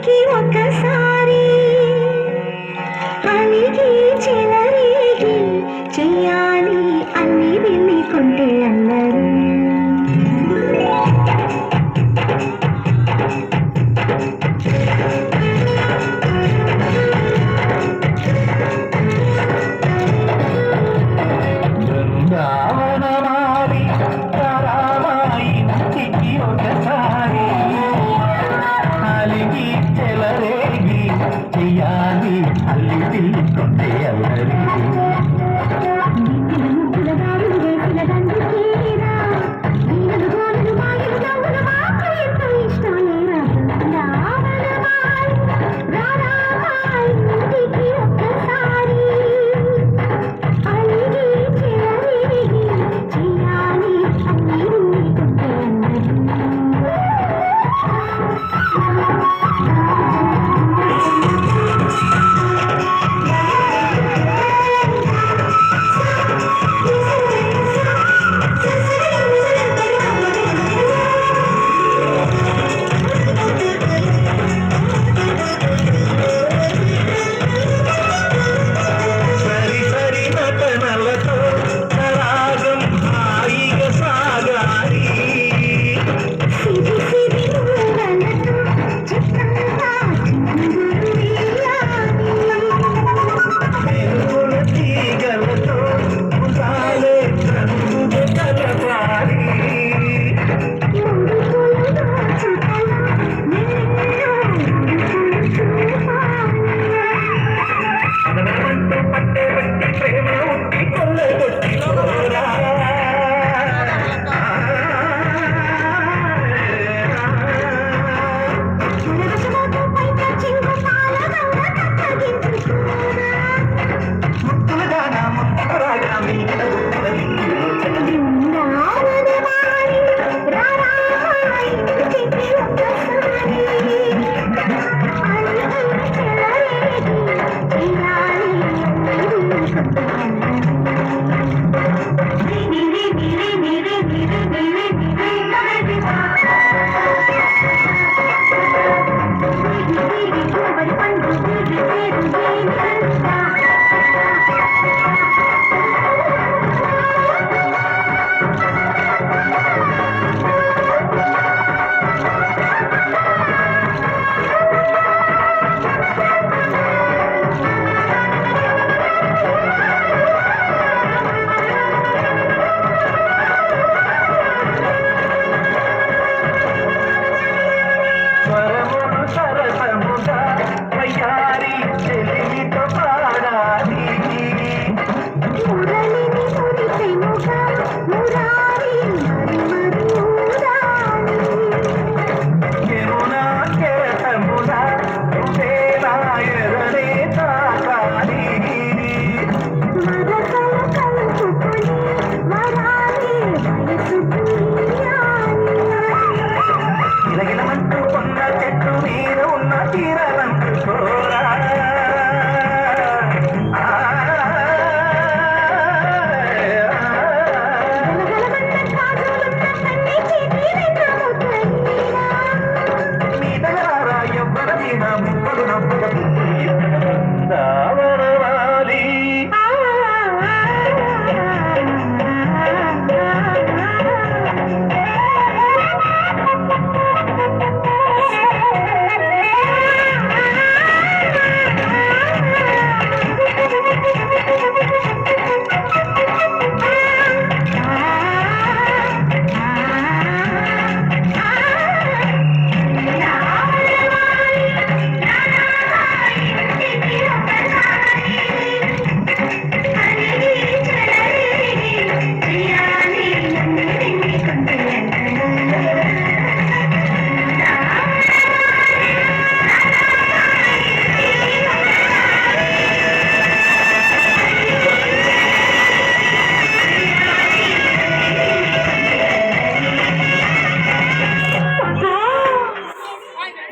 ఒకటికి ఒకసారి అలిగి చెలరేగి చెయ్యాలి అన్ని వెళ్ళి అందరూ. தொட்டை அல்லது